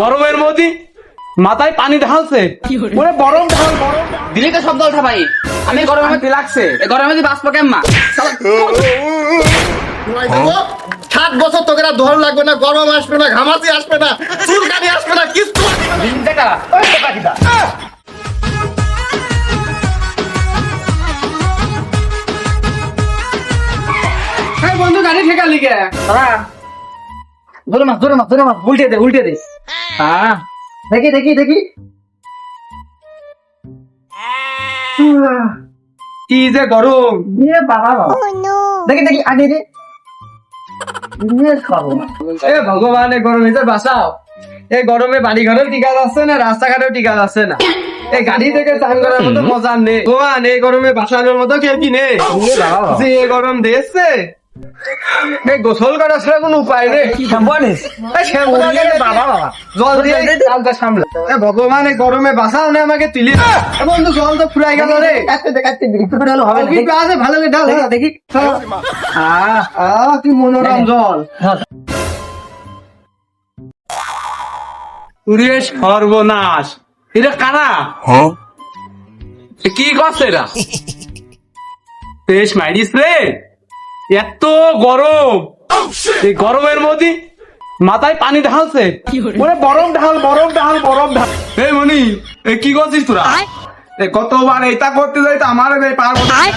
গরমের মধ্যে মাথায় পানি ঢালছে। ওরে বরফ ঢাল। দিলি তো শব্দ উঠা ভাই। আমি গরমের মধ্যে লাগছে। গরমের মধ্যে বাঁচবো কেমন সাত বছর তোকে আর ধর লাগবে না গরম আসবে না ঘামাচি আসবে না চুলকানি আসবে না কিছু আসবে না। বন্ধু গাড়ি ঠেকা লিগে ধরে মাছ ধরে মাছ ধরে মাছ উল্টে দে উল্টে দে। হ্যাঁ দেখি দেখি দেখি। কি যে গরম। এ বাবা বাবা। দেখি দেখি আগে দে এ ভগবান এ গরমে যে বাঁচাও। এই গরমে বাড়ি ঘরেও টিকা যাচ্ছে না রাস্তাঘাটেও টিকা যাচ্ছে না। এই গাড়ি থেকে চান করার মতো মজা নেই। ভগবান এই গরমে বাঁচানোর মতো কেউ কি নেই? যে গরম দিয়েছে এই গোসল করা ছাড়া কোনো উপায় নেই। বাবা। বাবা। জল দিয়ে সামলা। এ ভগবান এই গরমে বাঁচাও না আমাকে তুলি বন্ধু জল তো ফুরাই গেল রে। আছে ভালো করে হ্যাঁ। দেখি আহ মনোরম জল। সর্বনাশ। এটা কারা? এ কি করছে এরা? বেশ মাইরিস রে। এত গরম। এই গরমের মধ্যে মাথায় পানি ঢালছে। ওরে বরফ ঢাল বরফ ঢাল বরফ ঢাল। এই মনি এ কি করছিস তোরা? কতবার এটা করতে যাই তো আমার এই পার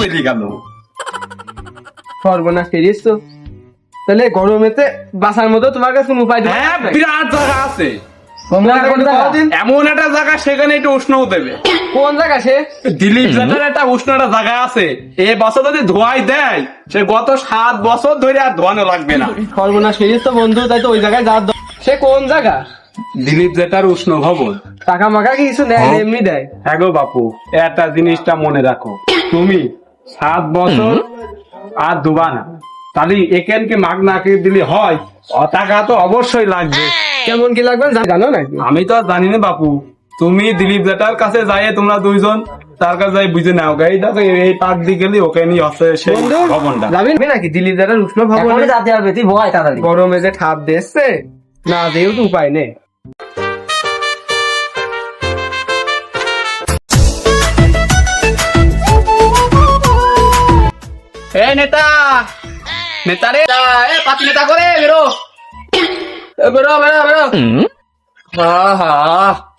বেরিয়ে গেল। সর্বনাশ ফেরিস তো। তাহলে গরমেতে বাসার মতো তোমার কাছে উপায় হ্যাঁ বিরাট জায়গা আছে। এমন একটা জায়গা সেখানে একটু উষ্ণ দেবে। কোন জায়গা সে? দিলীপ জায়গার একটা উষ্ণ একটা জায়গা আছে। এ বছর যদি ধোয়াই দেয় সে গত সাত বছর ধরে আর ধোয়ানো লাগবে না। সর্বনাশ তো বন্ধু তাই তো ওই জায়গায় যাওয়ার সে কোন জায়গা? দিলীপ জেটার উষ্ণ ভবন টাকা মাকা কিছু দেয় এমনি দেয়? হ্যাঁ গো বাপু একটা জিনিসটা মনে রাখো। তুমি সাত বছর আর দুবা না। তাহলে এখানকে মাগ না দিলে হয়। টাকা তো অবশ্যই লাগবে। কেমন কি লাগবে? জানো না আমি তো আর জানি না বাপু। তুমি দিলীপ জেটার কাছে যাই তোমরা দুইজন তার কাছে যাই বুঝে নাও গাই দেখো এই পাক দিয়ে গেলে ওকে নিয়ে আছে সেই ভবনটা। যাবি নাকি? দিলীপ জেটার উষ্ণ এখনই যাতে হবে তুই ভয় তাড়াতাড়ি। গরমে যে ঠাপ দিচ্ছে না দিয়েও তো উপায় নেই। এ নেতা! নেতা রে! এ পাতি নেতা করে বেরো! বেরো বেরো বেরো। আহা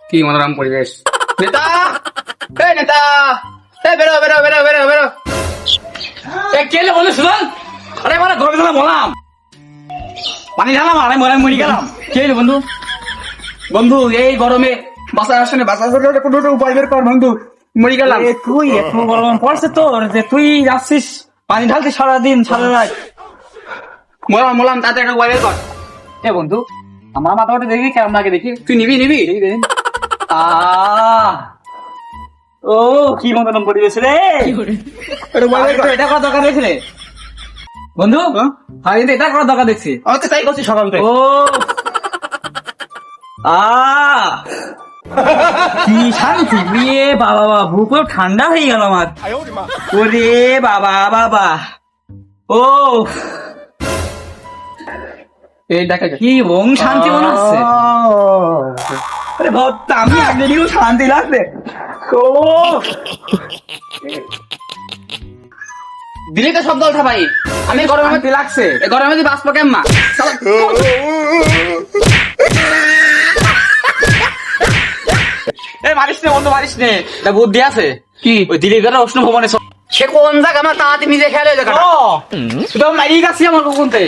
কি মনোরম পরিবেশ। নেতা! এ নেতা! এ বেরো বেরো বেরো বেরো বেরো। এ কেলে বলে শুনুন আরে মানে বললাম। পানি ঢালাম আরে মরে মরি গেলাম। কে হলো বন্ধু? বন্ধু এই গরমে বাসার আসনে বাসার জন্য কোনো একটা উপায় বের কর বন্ধু। মরি গেলাম। তুই এত গরম পড়ছে তোর যে তুই যাচ্ছিস। পানি ঢালতে সারাদিন সারা রাত। মরলাম মরলাম তাতে একটা উপায় বের কর। এ বন্ধু আমার মাথা ওটা দেখবি কেমন লাগে দেখি। তুই নিবি নিবি? ও কি পরিবেশ রে! এটা করা দরকার দেখছি রে বন্ধু হ্যাঁ? কিন্তু এটা করা দরকার দেখছি। আমি তো তাই করছি সকাল থেকে। ও! আ কি শান্তি? এ বাবা বাবা বুক ঠান্ডা হয়ে গেল আমার। ওরে বাবা বাবা। ও! এই দেখা কি ওম শান্তি মনে হচ্ছে? আরে ভক্ত আমি আগে দিয়েও শান্তি লাগবে। ও দিলি তো শব্দ ওঠা ভাই আমি গরমের মধ্যে লাগছে। গরমের মধ্যে বাঁচবো কেমন এ মারিস নে মারিস নে। এটা বুদ্ধি আছে। কি? ওই দিলীপ দাদা উষ্ণ ভবনে। সে কোন জায়গা আমার তাড়াতাড়ি নিজে ও! তুই তো মারিয়ে গেছি আমার কুকুনতে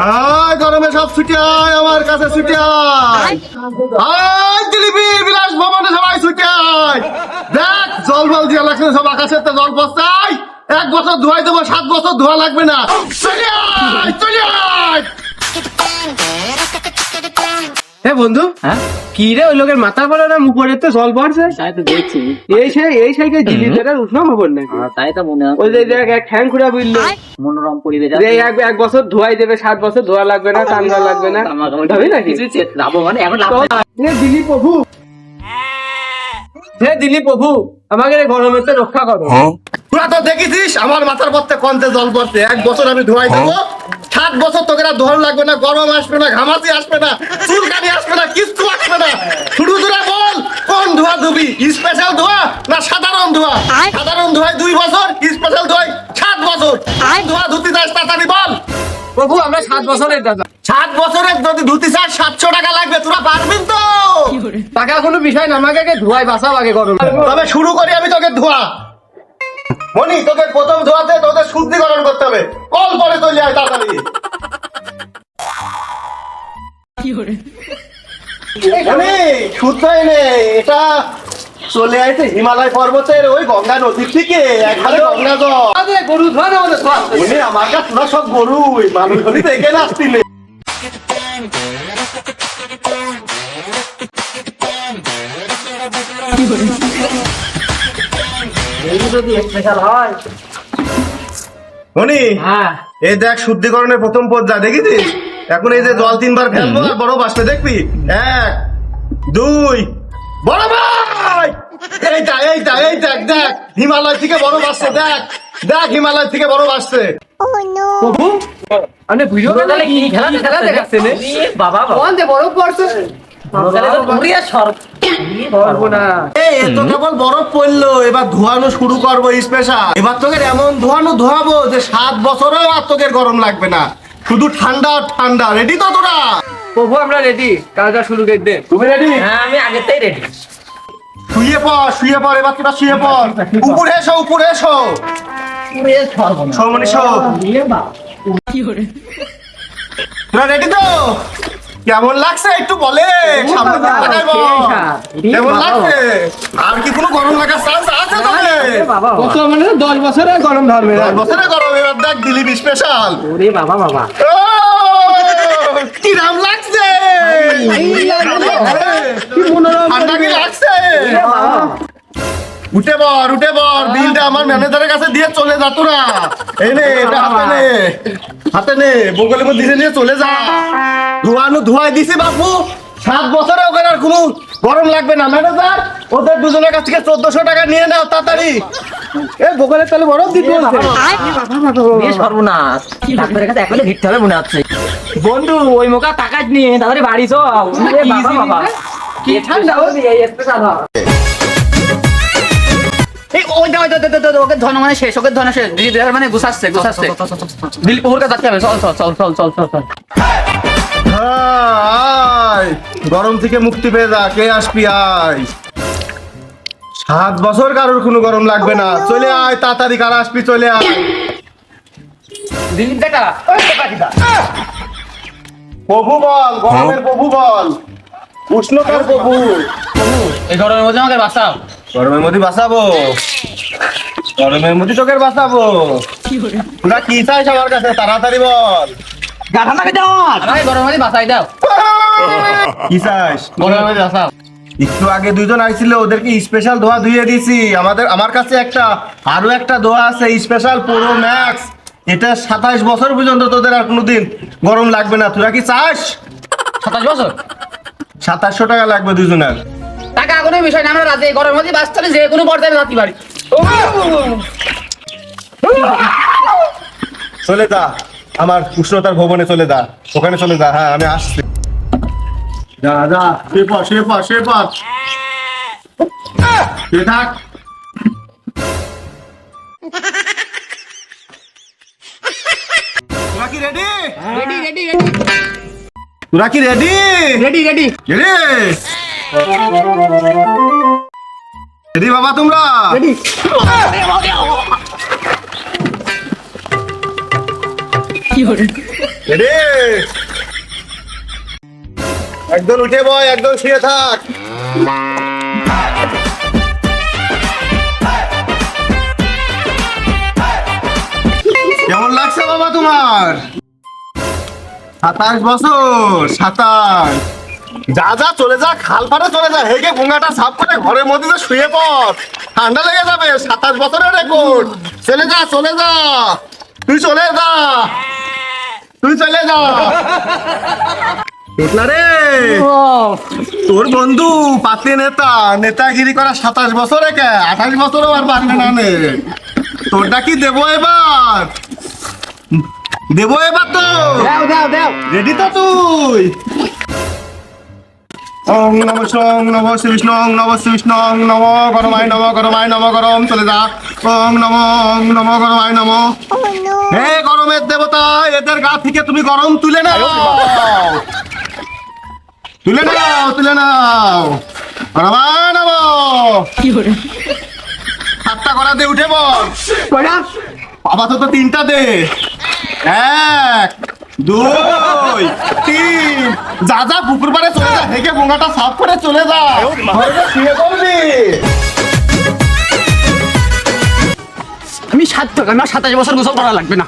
আয় গরমে সব ছুটি আয়, আমার কাছে ছুটি আয়। আয় দিলীপি বিলাস ভবনে সবাই ছুটি আয়। দেখ, জল বল দিয়ে লাগছে সব আকাশের তো জল পড়তাই এক বছর ধোয়াই দেবো, সাত বছর ধোয়া লাগবে না। চলে আয় চলে আয়। হ্যাঁ বন্ধু হ্যাঁ? কি রে ওই লোকের মাথা পড়ে না উপরে তো জল পড়ছে? তাই তো দেখছি। এই সেই এই সাইকে ভবন নাকি? তাই তো মনে ওই যে দেখ এক ঠ্যাং খুঁড়া বুঝলো মনোরম পরিবেশ যে এক এক বছর ধোয়াই দেবে সাত বছর ধোয়া লাগবে না ঠান্ডা লাগবে না। ভাবি নাকি? যাব মানে এখন লাভ প্রভু। হে দিলীপ প্রভু আমাকে এই গরমের থেকে রক্ষা করো। তোরা তো দেখেছিস আমার মাথার পথে কন্তে জল পড়ছে। এক বছর আমি ধোয়াই দেবো সাত বছর তোকে ধরন লাগবে না গরম আসবে না ঘামাচি আসবে না চুলকানি আসবে না কিচ্ছু আসবে না। শুধু তোরা বল কোন ধোয়া ধুবি স্পেশাল ধোয়া না সাধারণ ধোয়া? সাধারণ ধোয়ায় দুই বছর স্পেশাল ধোয়ায় সাত বছর। ধোয়া ধুতি যাস তাড়াতাড়ি বল। প্রভু আমরা সাত বছরের দাদা। সাত বছরের যদি ধুতি চাস সাতশো টাকা লাগবে তোরা পারবি তো। টাকা কোনো বিষয় না আমাকে আগে ধোয়ায় বাঁচাও আগে গরম। তবে শুরু করি আমি তোকে ধোয়া। মনি তোকে প্রথম ধোয়াতে তোদের শুদ্ধিকরণ মনি শুদ্ধ এটা চলে আইছে হিমালয় পর্বতের ওই গঙ্গা নদীর থেকে একবারে গঙ্গা জল। গরু না ধোয়া মনি আমার কাছে তোরা সব গরু মানুষ ধরি দেখে নাচতিলে হ্যাঁ। এই দেখ শুদ্ধিকরণের প্রথম পর্যায়ে দেখেছিস? এখন এই যে জল তিনবার ফেলব আর বড় বাসবে দেখবি? এক দুই। বড় ভাই! এইটা এইটা এই দেখ দেখ হিমালয় থেকে বড় বাসছে দেখ। দেখ হিমালয় থেকে বড় বাসছে। প্রভু আপনি ভিডিও তাহলে কি খেলা খেলা দেখাচ্ছেন বাবা কোন যে বড় পড়ছে। এবার ধোয়ানো শুরু করব স্পেশাল এবার তোকে এমন ধোয়ানো ধোয়াবো যে সাত বছরেও আর তোকে গরম লাগবে না। শুধু ঠান্ডা ঠান্ডা রেডি তো তোরা? প্রভু আমরা রেডি কাজটা শুরু করে দে তুমি রেডি হ্যাঁ আমি আগেতেই রেডি শুয়ে পড় শুয়ে পড় এবার তোরা শুয়ে পড়। উপরে এসো উপরে এসো। সৌমনি শো তোরা রেডি তো? কেমন লাগছে? একটু বলে সামনে দিকে তাকাই বল। কেমন লাগছে? আর কি কোনো গরম লাগার চান্স আছে তোকে কত মানে দশ বছরে গরম ধরবে না দশ বছরে গরম এবার দেখ দিলীপ স্পেশাল ওরে বাবা বাবা। কি লাগছে উঠে বর উঠে বর বিলটা আমার ম্যানেজারের কাছে দিয়ে চলে যা তোরা। এই নে এটা হাতে নে হাতে নে বগলের মধ্যে দিয়ে নিয়ে চলে যা। ধোয়ানো ধোয়াই দিছি বাপু। সাত বছরে ওখানে আর কোনো গরম লাগবে না। ম্যানেজার ওদের দুজনের কাছ থেকে চোদ্দশো টাকা নিয়ে নাও তাড়াতাড়ি। এ বগলের তাহলে বরফ দিতে হচ্ছে। সর্বনাশ। ডাক্তারের কাছে একবারে ভিড়তে হবে মনে হচ্ছে। বন্ধু ওই মুখা টাকাজ নিয়ে তাড়াতাড়ি বাড়ি চো বাবা বাবা কি ঠান্ডা ও দিয়ে স্পেশাল এই ওই দে ওই দে, দে, দে, দে, ওকে ধন মানে শেষ ওকে ধন শেষ দিদি মানে গুছাচ্ছে গুছাচ্ছে দিল পুকুর কাছে যাচ্ছে চল চল চল চল চল চল চল গরম থেকে মুক্তি পেয়ে যা কে আসবি আয় সাত বছর কারোর কোনো গরম লাগবে না চলে আয় তাড়াতাড়ি কার আসবি চলে আয় দিলীপ দেখা প্রভু বল গরমের প্রভু বল। উষ্ণতার প্রভু। এই গরমের মধ্যে আমাকে বাঁচাও। গরমের মধ্যে বাঁচাবো। গরমের মধ্যে তোকে বাঁচাবো। তোরা কি চাইছ আমার কাছে? তাড়াতাড়ি বল। গাঠা দাও আমাকে গরমের মধ্যে বাঁচাই দাও। কি চাইছ? গরমের মধ্যে বাঁচাও। একটু আগে দুজন আইছিল ওদেরকে স্পেশাল দোয়া ধুয়ে দিয়েছি। আমাদের আমার কাছে একটা আরও একটা দোয়া আছে স্পেশাল পুরো ম্যাক্স এটা সাতাশ বছর পর্যন্ত তোদের আর কোনোদিন গরম লাগবে না। তোরা কি চাস? সাতাশ বছর? সাতাশশো টাকা লাগবে দুজনের। টাকা কোনো বিষয় না আমরা রাতে গরমের মধ্যে বাঁচতে হলে যে কোনো পর্যায়ে যাতে পারি চলে যা আমার উষ্ণতার ভবনে চলে যা। ওখানে চলে যা হ্যাঁ আমি আসছি। যা যা পড় শুয়ে পড় শুয়ে পড় শুয়ে থাক। তোরা কি রেডি রেডি রেডি রেডি তোরা কি ready ready ready ready ready বাবা তোমরা? রেডি একদম উঠে বয় একদম শুয়ে থাক। তোমার। সাতাশ বছর, সাতাশ। যা যা, চলে যা, খাল পাড়ে চলে যা, হেগে ভোঙাটা সাফ করে ঘরের মধ্যে তো শুয়ে পড়। ঠান্ডা লেগে যাবে, সাতাশ বছরের রেকর্ড। চলে যা চলে যা। তুই চলে যা। তুই চলে যা। তোর বন্ধু, পাতি নেতা, নেতাগিরি করা সাতাশ বছরে কে আঠাশ বছরও আর পারবে না নে। তোরটা কি দেবো এবার? দেবো এবার তো। দাও দাও দাও। রেডি তো তুই। ওং নম সং নম শ্রী বিষ্ণু ওং নম শ্রী বিষ্ণু ওং নম গরমায় নম গরমায় নম গরম চলে যা। ওং নম ওং নম গরমায় নম। হে গরমের দেবতা এদের গা থেকে তুমি গরম তুলে নাও। তুলে নাও তুলে নাও। গরমায় নম। সাতটা করা? দিয়ে উঠে বল কয়টা আপাতত তিনটা দে। এক দুই তিন। যা যা পুকুর পারে চলে যা দেখে বোঙাটা সাফ করে চলে যা। ঘরে শুয়ে পড়বি। আমি সাত টাকা না সাতাশ বছর গোসল করা লাগবে না।